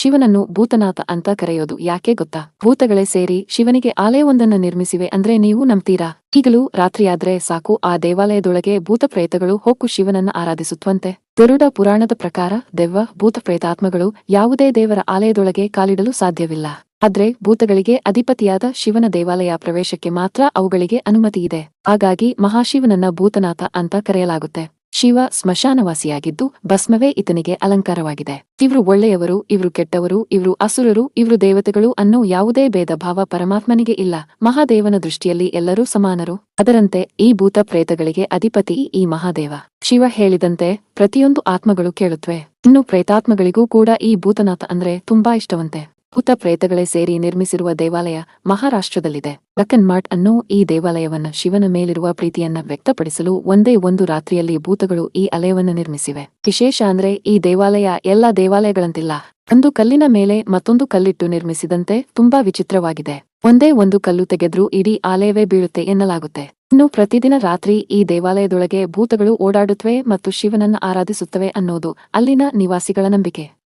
ಶಿವನನ್ನು ಭೂತನಾಥ ಅಂತ ಕರೆಯೋದು ಯಾಕೆ ಗೊತ್ತಾ? ಭೂತಗಳೇ ಸೇರಿ ಶಿವನಿಗೆ ಆಲಯವೊಂದನ್ನು ನಿರ್ಮಿಸಿವೆ ಅಂದ್ರೆ ನೀವು ನಂಬ್ತೀರಾ? ಈಗಲೂ ರಾತ್ರಿಯಾದ್ರೆ ಸಾಕು, ಆ ದೇವಾಲಯದೊಳಗೆ ಭೂತ ಪ್ರೇತಗಳು ಹೊಕ್ಕು ಶಿವನನ್ನ ಆರಾಧಿಸುತ್ತಂತೆ. ಗರುಡ ಪುರಾಣದ ಪ್ರಕಾರ ದೆವ್ವ ಭೂತ ಪ್ರೇತಾತ್ಮಗಳು ಯಾವುದೇ ದೇವರ ಆಲಯದೊಳಗೆ ಕಾಲಿಡಲು ಸಾಧ್ಯವಿಲ್ಲ. ಆದ್ರೆ ಭೂತಗಳಿಗೆ ಅಧಿಪತಿಯಾದ ಶಿವನ ದೇವಾಲಯ ಪ್ರವೇಶಕ್ಕೆ ಮಾತ್ರ ಅವುಗಳಿಗೆ ಅನುಮತಿ ಇದೆ. ಹಾಗಾಗಿ ಮಹಾಶಿವನನ್ನ ಭೂತನಾಥ ಅಂತ ಕರೆಯಲಾಗುತ್ತೆ. ಶಿವ ಸ್ಮಶಾನವಾಸಿಯಾಗಿದ್ದು ಭಸ್ಮವೇ ಈತನಿಗೆ ಅಲಂಕಾರವಾಗಿದೆ. ಇವ್ರು ಒಳ್ಳೆಯವರು, ಇವ್ರು ಕೆಟ್ಟವರು, ಇವ್ರು ಅಸುರರು, ಇವ್ರು ದೇವತೆಗಳು ಅನ್ನೋ ಯಾವುದೇ ಭೇದ ಭಾವ ಪರಮಾತ್ಮನಿಗೆ ಇಲ್ಲ. ಮಹಾದೇವನ ದೃಷ್ಟಿಯಲ್ಲಿ ಎಲ್ಲರೂ ಸಮಾನರು. ಅದರಂತೆ ಈ ಭೂತ ಪ್ರೇತಗಳಿಗೆ ಅಧಿಪತಿ ಈ ಮಹಾದೇವ. ಶಿವ ಹೇಳಿದಂತೆ ಪ್ರತಿಯೊಂದು ಆತ್ಮಗಳು ಕೇಳುತ್ತವೆ. ಇನ್ನು ಪ್ರೇತಾತ್ಮಗಳಿಗೂ ಕೂಡ ಈ ಭೂತನಾಥ ಅಂದ್ರೆ ತುಂಬಾ ಇಷ್ಟವಂತೆ. ಭೂತ ಪ್ರೇತಗಳೇ ಸೇರಿ ನಿರ್ಮಿಸಿರುವ ದೇವಾಲಯ ಮಹಾರಾಷ್ಟ್ರದಲ್ಲಿದೆ. ಲಕ್ಕನ್ ಮಾರ್ಟ್ ಅನ್ನು ಈ ದೇವಾಲಯವನ್ನ ಶಿವನ ಮೇಲಿರುವ ಪ್ರೀತಿಯನ್ನ ವ್ಯಕ್ತಪಡಿಸಲು ಒಂದೇ ಒಂದು ರಾತ್ರಿಯಲ್ಲಿ ಭೂತಗಳು ಈ ಅಲಯವನ್ನು ನಿರ್ಮಿಸಿವೆ. ವಿಶೇಷ ಅಂದ್ರೆ ಈ ದೇವಾಲಯ ಎಲ್ಲ ದೇವಾಲಯಗಳಂತಿಲ್ಲ. ಒಂದು ಕಲ್ಲಿನ ಮೇಲೆ ಮತ್ತೊಂದು ಕಲ್ಲಿಟ್ಟು ನಿರ್ಮಿಸಿದಂತೆ ತುಂಬಾ ವಿಚಿತ್ರವಾಗಿದೆ. ಒಂದೇ ಒಂದು ಕಲ್ಲು ತೆಗೆದ್ರೂ ಇಡೀ ಆಲಯವೇ ಬೀಳುತ್ತೆ ಎನ್ನಲಾಗುತ್ತೆ. ಇನ್ನು ಪ್ರತಿದಿನ ರಾತ್ರಿ ಈ ದೇವಾಲಯದೊಳಗೆ ಭೂತಗಳು ಓಡಾಡುತ್ತವೆ ಮತ್ತು ಶಿವನನ್ನ ಆರಾಧಿಸುತ್ತವೆ ಅನ್ನೋದು ಅಲ್ಲಿನ ನಿವಾಸಿಗಳ ನಂಬಿಕೆ.